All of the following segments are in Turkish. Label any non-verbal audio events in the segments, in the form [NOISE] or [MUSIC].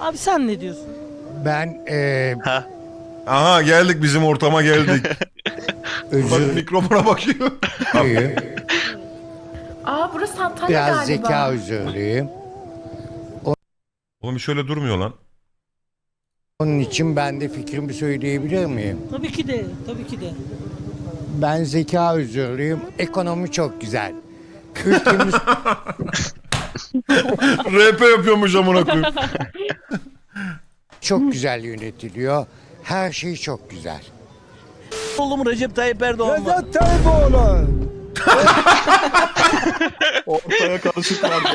Abi sen ne diyorsun? Ben e, Aha geldik bizim ortama geldik. [LAUGHS] Bak özür mikrofona bakıyor. dileyim. Aa burası Antalya Biraz galiba. zeka özürlüyüm. Oğlum şöyle durmuyor lan. Onun için ben de fikrimi söyleyebilir miyim? Tabii ki de, tabii ki de. Ben zeka özürlüyüm. Ekonomi çok güzel. Ülkemiz [LAUGHS] RP yapıyormuş amına koyayım. çok güzel yönetiliyor. Her şey çok güzel. Oğlum Recep Tayyip Erdoğan var. Recep Tayyip [LAUGHS] Ortaya karışık vardı.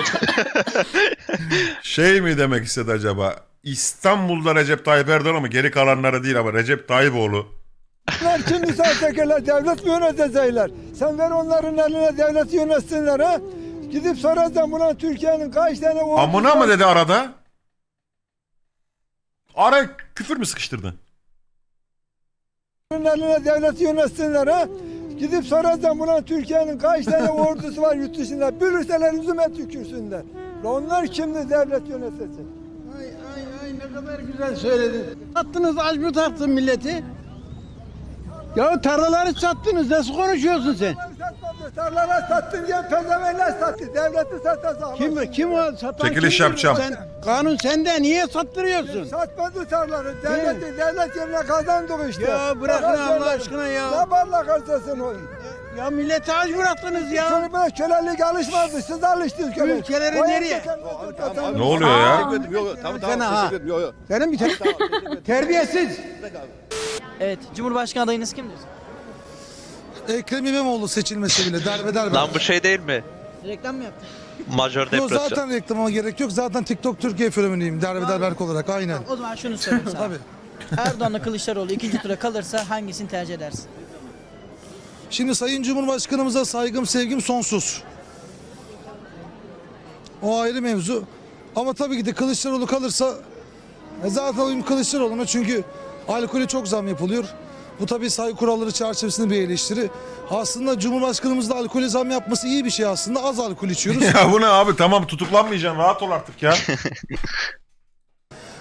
Şey mi demek istedi acaba? İstanbul'da Recep Tayyip Erdoğan ama geri kalanlara değil ama Recep Tayyipoğlu. Bunlar şimdi sahtekarlar devlet mi yönetecekler? Sen ver onların eline devlet yönetsinler ha. Gidip soracağım buna Türkiye'nin kaç tane ordusu Amına var? mı dedi arada? Ara küfür mü sıkıştırdı? Onların eline devlet yönetsinler ha. Gidip soracağım buna Türkiye'nin kaç tane [LAUGHS] ordusu var yurt dışında. Bülürseler yüzüme tükürsünler. La Onlar şimdi devlet yönetecek. Ay ay ay ne kadar güzel söyledin. Sattınız aç mı milleti? Ya tarlaları sattınız nasıl konuşuyorsun sen? Tarlana sattın diye pezevenler sattı. Devleti satacak. Kim kim o satan Çekiliş kim? yapacağım. Sen, kanun sende niye sattırıyorsun? Satmadı tarlaları. Devleti, devlet yerine kazandık işte. Ya bırakın Allah söyle. aşkına ya. Ne barla kaçtasın o? Ya milleti aç bıraktınız ya. Sonra bana kölelik alışmadı. Siz alıştınız kölelik. Ülkeleri nereye? Ne oluyor ya? Tamam. Yok yok. Senin bir ter- terbiyesiz. Evet, Cumhurbaşkanı adayınız kimdir? Ekrem İmamoğlu seçilmesi bile derbeder Lan bu şey değil mi? Reklam mı yaptın? Majör Yok depresyon. zaten reklama gerek yok. Zaten TikTok Türkiye fenomeniyim derbeder Berk olarak aynen. O zaman şunu sorayım sana. Tabii. Erdoğan'la Kılıçdaroğlu ikinci tura kalırsa hangisini tercih edersin? Şimdi Sayın Cumhurbaşkanımıza saygım sevgim sonsuz. O ayrı mevzu. Ama tabii ki de Kılıçdaroğlu kalırsa e, zaten oyum Kılıçdaroğlu'na çünkü alkole çok zam yapılıyor. Bu tabii saygı kuralları çerçevesinde bir eleştiri. Aslında Cumhurbaşkanımız da alkole zam yapması iyi bir şey aslında. Az alkol içiyoruz. [LAUGHS] Ya bu ne abi tamam tutuklanmayacaksın rahat ol artık ya. [LAUGHS]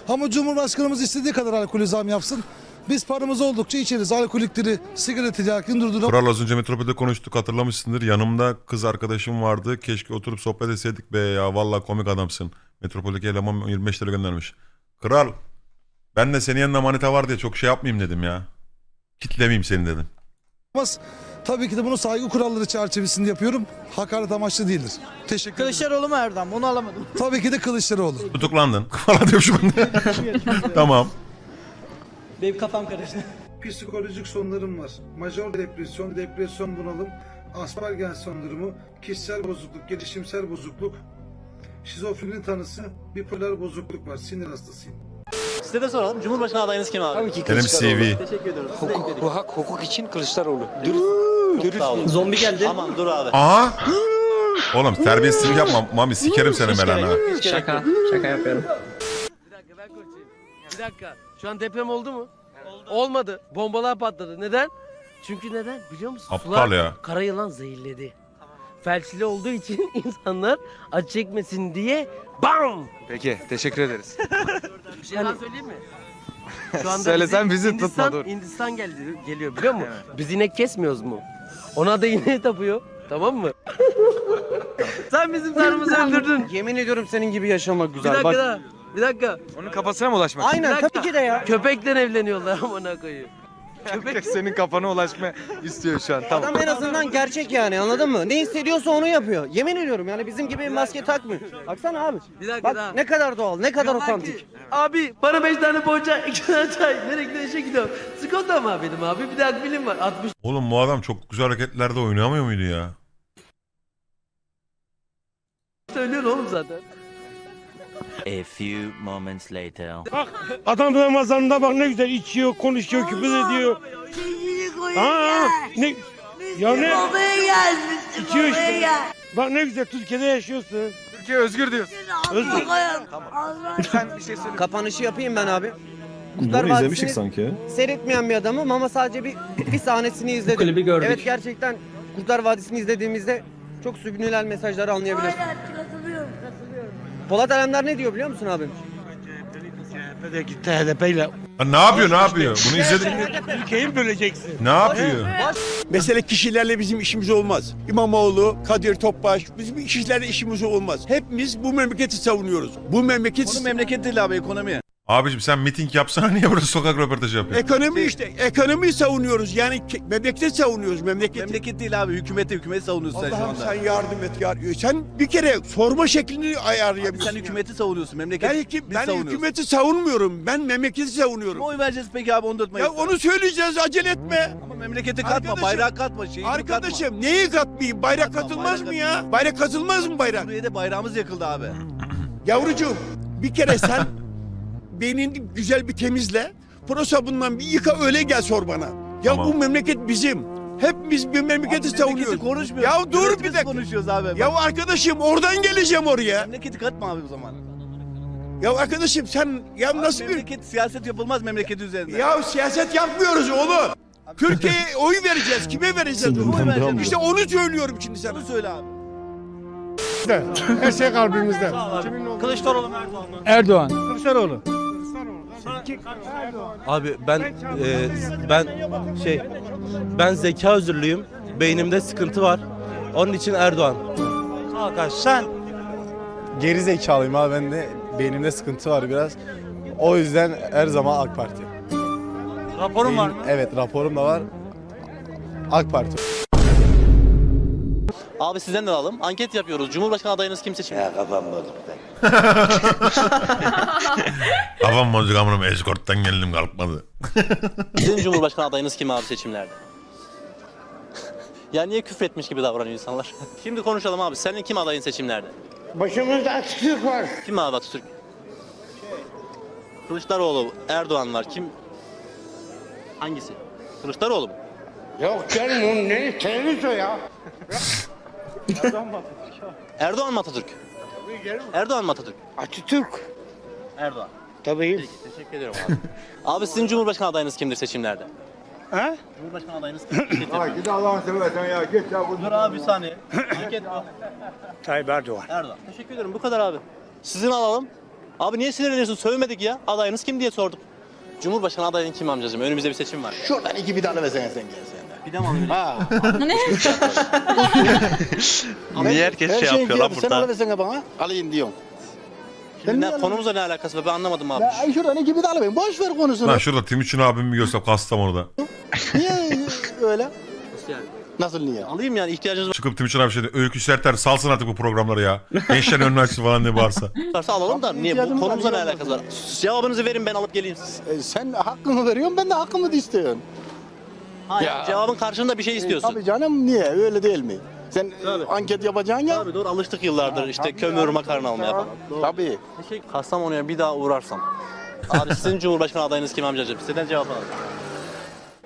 Ama Cumhurbaşkanımız istediği kadar alkol zam yapsın. Biz paramız oldukça içeriz. Alkolikleri, sigara ticaretini durduralım. Kral az önce metropolde konuştuk hatırlamışsındır. Yanımda kız arkadaşım vardı. Keşke oturup sohbet etseydik be ya. Vallahi komik adamsın. Metropoldeki eleman 25 lira göndermiş. Kral ben de senin yanında manita var diye çok şey yapmayayım dedim ya. Kitlemeyeyim seni dedim. Mas- Tabii ki de bunu saygı kuralları çerçevesinde yapıyorum. Hakaret amaçlı değildir. Teşekkür ederim. Kılıçdaroğlu mu Erdoğan mı? Onu alamadım. Tabii ki de Kılıçdaroğlu. Tutuklandın. [LAUGHS] Falan diyor şu anda. [LAUGHS] tamam. Benim kafam karıştı. Psikolojik sorunlarım var. Majör depresyon, depresyon bunalım, Asperger sendromu, kişisel bozukluk, gelişimsel bozukluk, şizofreni tanısı, bipolar bozukluk var. Sinir hastasıyım. Size de soralım. Cumhurbaşkanı adayınız kim abi? Tabii ki Benim CV. Teşekkür ediyoruz. Hukuk, hak, hukuk için Kılıçdaroğlu. Sağ olun. Zombi geldi. Aman dur abi. Aha. Oğlum terbiyesizlik yapma. Mami sikerim seni belanı. ha. Şaka. Şaka yapıyorum. Bir dakika ben konuşayım. Bir dakika. Şu an deprem oldu mu? Olmadı. Bombalar patladı. Neden? Çünkü neden? Biliyor musun? Aptal Sular ya. kara yılan zehirledi. Felçli olduğu için [LAUGHS] insanlar acı çekmesin diye BAM! Peki teşekkür ederiz. Bir şey daha söyleyeyim mi? [LAUGHS] Şu anda Söylesen bizi Hindistan, tutma, dur. Hindistan geldi, geliyor biliyor musun? Biz inek kesmiyoruz mu? Ona da ineği tapıyor. Tamam mı? [LAUGHS] Sen bizim tanrımızı öldürdün. Yemin ediyorum senin gibi yaşamak Bir güzel. dakika daha. Bir dakika. Onun kafasına mı ulaşmak? Aynen Bir tabii ki de ya. Köpekle evleniyorlar amına koyayım. Köpek Senin kafana ulaşma istiyor şu an. Tamam. Adam en azından gerçek yani anladın mı? Ne hissediyorsa onu yapıyor. Yemin ediyorum yani bizim gibi maske takmıyor. Baksana abi. Bir dakika daha. Bak ne kadar doğal, ne kadar otantik. Abi bana 5 tane poğaça, 2 tane çay. Nereye gidiyor işe gidiyorum. Skonto mu benim abi? Bir de akbilim var. 60 Oğlum bu adam çok güzel hareketlerde oynayamıyor muydu ya? söylüyor oğlum zaten. A few moments later. Adam Ramazan'da bak ne güzel içiyor, konuşuyor, küfür ediyor. Aa, ne? Ya ne? İçiyor işte. Bak ne güzel Türkiye'de yaşıyorsun. Türkiye özgür diyorsun. Özür. Sen bir şey söyle. Kapanışı yapayım ben abi. Kurtlar Vadisi'ni sanki. Seyretmeyen bir adamım ama sadece bir bir sahnesini izledim. klibi gördük. Evet gerçekten Kurtlar Vadisi'ni izlediğimizde çok subliminal mesajları anlayabiliyorsun. Polat Alemdar ne diyor biliyor musun abi? Hadi gitti HDP ile. Ha, ne yapıyor ne yapıyor? Bunu izledik. Ülkeyi mi böleceksin? Ne yapıyor? Mesele kişilerle bizim işimiz olmaz. İmamoğlu, Kadir Topbaş, bizim kişilerle işimiz olmaz. Hepimiz bu memleketi savunuyoruz. Bu memleket... memleket değil abi ekonomi. Abicim sen miting yapsana niye burada sokak röportajı yapıyorsun? Ekonomi işte. Ekonomiyi savunuyoruz. Yani ke- memleketi savunuyoruz. Memleketi. Memleket değil abi hükümeti hükümeti savunuyorsun sen şu Allah'ım anda. sen yardım et. Yar sen bir kere sorma şeklini ayarlayabilirsin. Sen hükümeti savunuyorsun memleket. Ben, hükü- biz ben savunuyoruz. hükümeti savunmuyorum. Ben memleketi Kime savunuyorum. oy vereceğiz peki abi 14 Ya Mayıs'ta? onu söyleyeceğiz. Acele etme. Ama memleketi katma, Arkadaşım- bayrağı katma, şeyi katma. Arkadaşım neyi katmayayım? Bayrak Katma, katılmaz bayrak mı ya? Bayrak katılmaz mı bayrak? Suriye'de bayrağımız yakıldı abi. Yavrucuğum bir kere sen [LAUGHS] beynini güzel bir temizle. Pro sabundan bir yıka öyle gel sor bana. Ya Tamam. bu memleket bizim. Hep biz bir memleketi savunuyoruz. Memleketi konuşmuyoruz. Ya dur bir dakika. konuşuyoruz abi. Ya arkadaşım oradan geleceğim oraya. Memleketi katma abi o zaman. Ya arkadaşım sen ya nasıl bir... Memleket siyaset yapılmaz memleketi üzerinde. Ya siyaset yapmıyoruz oğlum. Türkiye'ye [LAUGHS] oy vereceğiz. Kime vereceğiz? Oy vereceğiz. İşte onu söylüyorum şimdi sana. Bunu söyle abi. Her şey kalbimizde. Kılıçdaroğlu mu Erdoğan mı? Erdoğan. Kılıçdaroğlu. Abi ben e, ben şey ben zeka özürlüyüm. Beynimde sıkıntı var. Onun için Erdoğan. Hakan sen. Geri zekalıyım abi ben de beynimde sıkıntı var biraz. O yüzden her zaman AK Parti. Raporun var mı? Evet raporum da var. AK Parti. Abi sizden de alalım. Anket yapıyoruz. Cumhurbaşkanı adayınız kim seçimde? Kafam bozuk [LAUGHS] amınım eskorttan geldim kalkmadı. [LAUGHS] Sizin Cumhurbaşkanı adayınız kim abi seçimlerde? [LAUGHS] ya niye küfretmiş gibi davranıyor insanlar? Şimdi konuşalım abi. Senin kim adayın seçimlerde? Başımızda Atatürk var. Kim abi Atatürk? Kılıçdaroğlu, Erdoğan var. Kim? Hangisi? Kılıçdaroğlu mu? Yok canım onun ne o ya. Erdoğan mı Atatürk? Erdoğan mı Atatürk? Atatürk. Erdoğan. Tabii. Peki, teşekkür ederim abi. abi sizin Cumhurbaşkanı adayınız kimdir seçimlerde? Ha? Cumhurbaşkanı adayınız kimdir? Git Allah'ını seversen ya git ya. Dur abi bir saniye. Anket bu. Tayyip Erdoğan. Erdoğan. Teşekkür ederim. Bu kadar abi. Sizin alalım. Abi niye sinirleniyorsun? Söylemedik ya. Adayınız kim diye sorduk. Cumhurbaşkanı adayın kim amcacığım? Önümüzde bir seçim var. Şuradan iki bir tane versene sen gel sen de. Bir de mi alayım? Ha. [LAUGHS] Niye herkes şey yapıyor lan Sen burada? versene bana. Alayım diyorum. Şimdi ne, konumuzla ne alakası var? Ben anlamadım abi. Ay şuradan iki bir tane ver. Boş ver konusunu. Lan şurada Timuçin abimi görsem Kastamonu'da. Niye öyle? Nasıl yani? Nasıl niye? Alayım yani ihtiyacınız Çıkıp Timuçin abi şey diyor, Öykü Serter salsın artık bu programları ya. Gençler önünü açsın falan diye bağırsa. [LAUGHS] varsa alalım da niye? Bu ihtiyacımız konumuzla ne var, alakası var? Cevabınızı verin ben alıp geleyim. E, sen hakkını veriyorsun ben de hakkımı da istiyorum. Hayır, Ya. cevabın karşılığında bir şey istiyorsun. Tabii canım niye öyle değil mi? Sen e, Tabii. anket yapacaksın ya. Abi doğru alıştık yıllardır işte kömür makarna almaya falan. Tabii. Kastamonu'ya bir daha uğrarsam. Abi sizin Cumhurbaşkanı adayınız kim amcacığım? Sizden cevap alalım.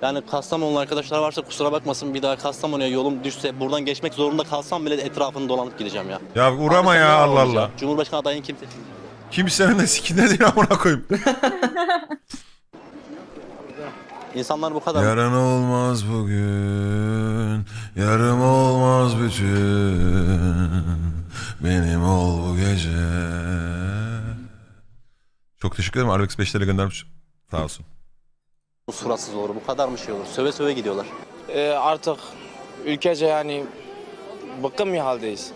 Yani Kastamonulu arkadaşlar varsa kusura bakmasın bir daha Kastamonu'ya yolum düşse buradan geçmek zorunda kalsam bile etrafını dolanıp gideceğim ya. Ya uğrama Abi sen ya ne Allah olacaksın? Allah. Cumhurbaşkanı adayın kim seçildi? Kimsenin de sikinde değil amına koyayım. [LAUGHS] İnsanlar bu kadar. Yarın olmaz bugün, yarım olmaz bütün. Benim ol bu gece. Çok teşekkür ederim. Arbex 5 TL göndermiş. Sağ olsun. Bu suratsız olur. Bu kadar mı şey olur? Söve söve gidiyorlar. Ee, artık ülkece yani bıkkın bir haldeyiz.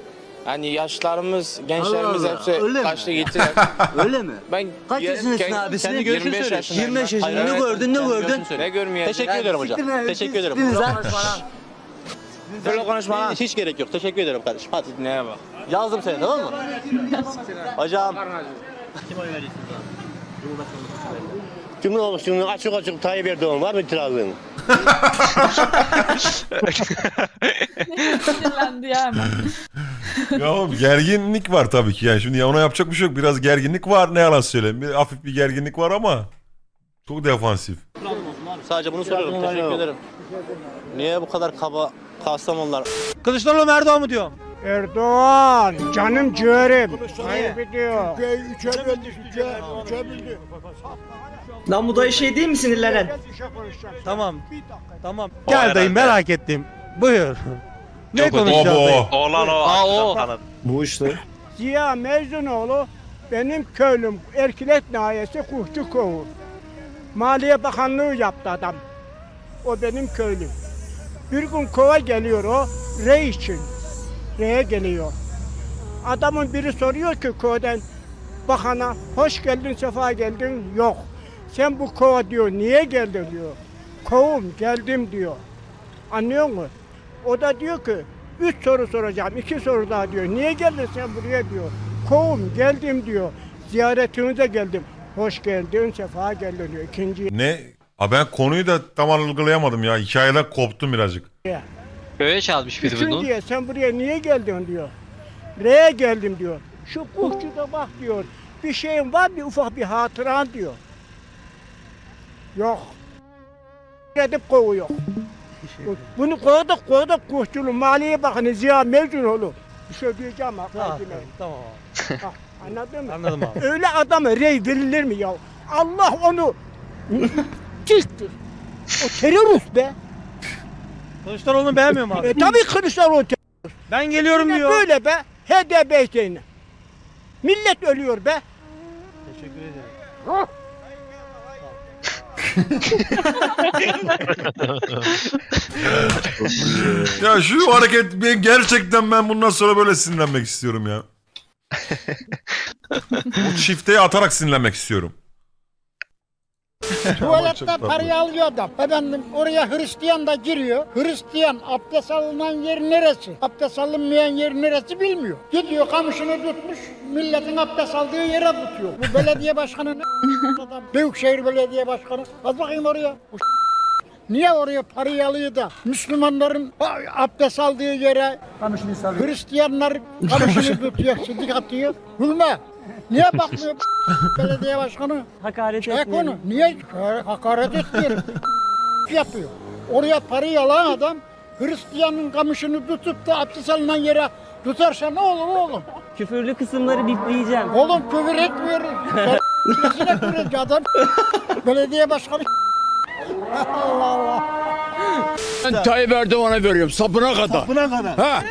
Yani yaşlarımız, gençlerimiz hepsi kaçtı gittiler. [LAUGHS] Öyle mi? Ben Kaç yerim- yaşındasın kendi- abi? kendi Senin görüşünü 25 söyle. yaşındayım 25 ben. yaşında. Ne gördün, ne gördün? Ne görmeyeyim? Teşekkür ederim hocam. Teşekkür ederim. Böyle konuşma lan. Hiç, gerek yok. Teşekkür ederim kardeşim. Hadi. Neye bak? Yazdım seni tamam mı? Hocam. Cumhurbaşkanı açık açık Tayyip Erdoğan var mı itirazın? [LAUGHS] Sinirlendi ya hemen. Ya oğlum gerginlik var tabii ki. Yani şimdi ya ona yapacak bir şey yok. Biraz gerginlik var ne yalan söyleyeyim. Bir hafif bir gerginlik var ama çok defansif. Sadece bunu soruyorum. Teşekkür ederim. Niye bu kadar kaba Kastamonular? Kılıçdaroğlu mu Erdoğan mı diyor? Erdoğan canım ciğerim. Tayyip diyor. Üçe böldü, üçe, üçe böldü. Lan bu dayı şey değil mi sinirlenen? Tamam. Tamam. Gel dayı merak ettim. Buyur. Ne konuşacağız dayı? Obo. Oğlan o. Aa o. Bu işte. Ziya Mecnunoğlu Benim köylüm Erkilet Nahiyesi Kuhçu Kovu. Maliye Bakanlığı yaptı adam. O benim köylüm. Bir gün kova geliyor o, rey için. Reye geliyor. Adamın biri soruyor ki köyden bakana, hoş geldin, sefa geldin. Yok. Sen bu kova diyor, niye geldin diyor. Kovum, geldim diyor. Anlıyor musun? O da diyor ki, üç soru soracağım, iki soru daha diyor. Niye geldin sen buraya diyor. Kovum, geldim diyor. Ziyaretinize geldim. Hoş geldin, sefa geldin diyor. İkinci Ne? Ha ben konuyu da tam algılayamadım ya. Hikayeden koptum birazcık. Köye çalmış Üçüncüye sen buraya niye geldin diyor. Re'ye geldim diyor. Şu kuşçuda bak diyor. Bir şeyin var bir ufak bir hatıran diyor. Yok. Gidip kovuyor. Bunu koyduk koyduk kuşçunun Maliye Bakanı Ziya Mevcunoğlu. Bir şey diyeceğim ha. Fatime. Tamam Ha, Anladın mı? Anladım abi. Öyle adama rey verilir mi ya? Allah onu çizdir. O terörist be. Kılıçdaroğlu'nu beğenmiyor mu abi? E, tabii Kılıçdaroğlu Ben geliyorum Yine diyor. Böyle be. HDP şeyine. Millet ölüyor be. Teşekkür ederim. Ya şu hareket ben gerçekten ben bundan sonra böyle sinirlenmek istiyorum ya. [LAUGHS] Bu çifteye atarak sinirlenmek istiyorum. Tuvaletten parayı alıyor adam. Efendim oraya Hristiyan da giriyor. Hristiyan abdest alınan yer neresi? Abdest alınmayan yer neresi bilmiyor. Gidiyor kamışını tutmuş milletin abdest aldığı yere tutuyor. Bu belediye başkanı ne [LAUGHS] adam? Büyükşehir Belediye Başkanı. Az bakayım oraya. Bu Niye oraya parayı alıyor da Müslümanların abdest aldığı yere Hristiyanlar kamışını tutuyor, sidik atıyor. Hülme. Niye [LAUGHS] bakmıyor belediye başkanı? Hakaret Çek onu. Niye? Hakaret etmiyorum. [LAUGHS] yapıyor. Oraya parayı alan adam Hristiyanın kamışını tutup da abdest alınan yere tutarsa ne olur oğlum? Küfürlü kısımları bipleyeceğim. Oğlum küfür etmiyorum. [LAUGHS] Nesine küfür ediyor adam? Belediye başkanı Allah Allah. Ben Tayyip Erdoğan'a veriyorum sapına kadar. Sapına kadar. Ha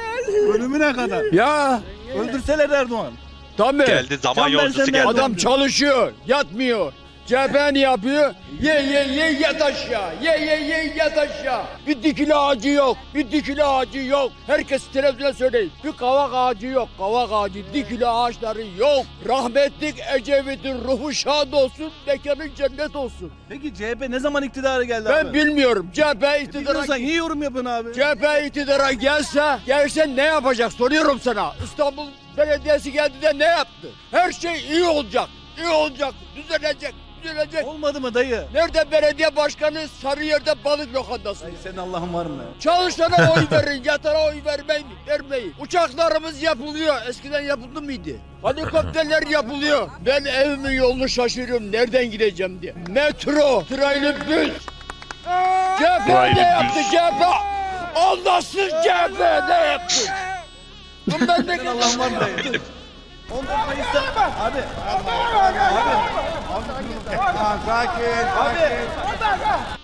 Ölümüne kadar. ya Öldürseler Erdoğan. tabii. Geldi zaman Can yolcusu versene geldi. Adam çalışıyor, yatmıyor. CHP ne yapıyor? Ye ye ye yat aşağı. Ye ye ye yat aşağı. Bir dikili ağacı yok. Bir dikili ağacı yok. Herkes televizyona söyleyin. Bir kavak ağacı yok. Kavak ağacı, dikili ağaçları yok. Rahmetlik Ecevit'in ruhu şad olsun, mekanı cennet olsun. Peki CHP ne zaman iktidara geldi Ben abi? bilmiyorum. CHP iktidara Bilmiyorsan niye yorum yapıyorsun abi? CHP iktidara gelse, gelse ne yapacak soruyorum sana. İstanbul Belediyesi geldi de ne yaptı? Her şey iyi olacak, iyi olacak, düzelecek, düzelecek. Olmadı mı dayı? Nerede belediye başkanı Sarıyer'de balık lokantası. Dayı senin Allah'ın var mı? Çalışana [LAUGHS] oy verin, yatara oy vermeyin, vermeyin. Uçaklarımız yapılıyor. Eskiden yapıldı mıydı? Helikopterler yapılıyor. Ben evimin yolunu şaşırıyorum. Nereden gideceğim diye. Metro, traylı büs. CHP ne yaptı CHP? Allahsız CHP ne yaptı? Bundan ne Senin Allah'ın var mı? 14 Mayıs'ta abi. Abi abi abi abi